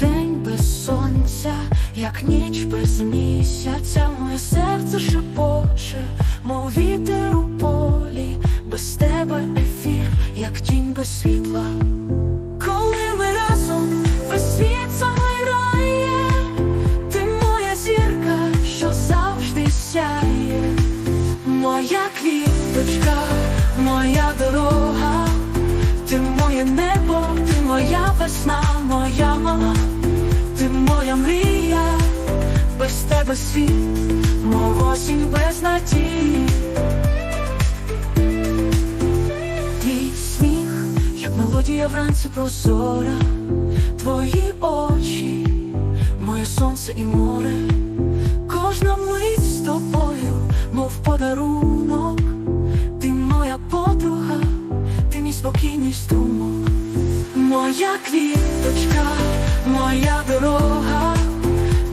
день без сонця, як ніч без місяця, моє серце шепоче, мов вітер у полі, без тебе ефір, як тінь без світла. Коли ми разом весь світ заграє, ти моя зірка, що завжди сяє, моя квіточка, моя дорога, весна, моя мама, ти моя мрія, без тебе світ, мов осінь без надії. Твій сміх, як мелодія вранці прозора, твої очі, моє сонце і море, кожна мить з тобою, мов подарунок, моя квіточка, моя дорога,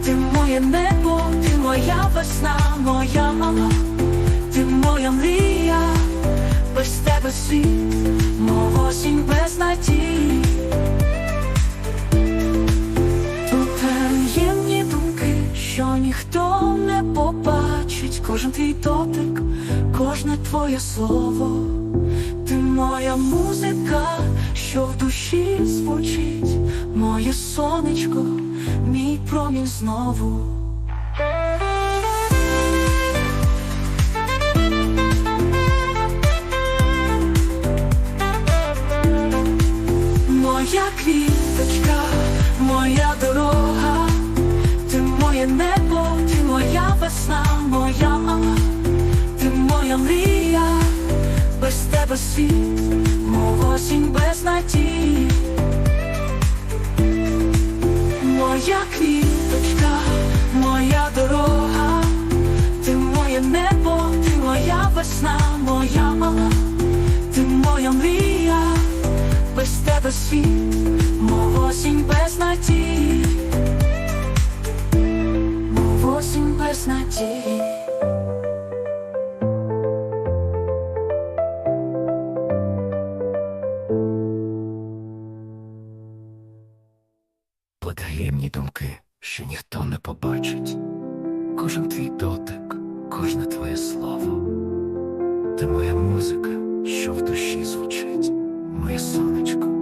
ти моє небо, ти моя весна, моя мама, ти моя мрія. Без тебе світ, мов осінь без надії. Таємні думки, що ніхто не побачить, кожен твій дотик, кожне твоє слово, ти моя музика, сонечко, мій промінь знову. Моя квіточка, моя дорога, ти моє небо, ти моя весна, моя мама, ти моя мрія, без тебе світ, мов осінь без надії. Моя квіточка, моя дорога, ти моє небо, ти моя весна, моя мала, ти моя мрія. Без тебе світ, мов осінь без надії, мов осінь без надії. Потаємні думки, що ніхто не побачить. Кожен твій дотик, кожне твоє слово. Ти моя музика, що в душі звучить, моє сонечко.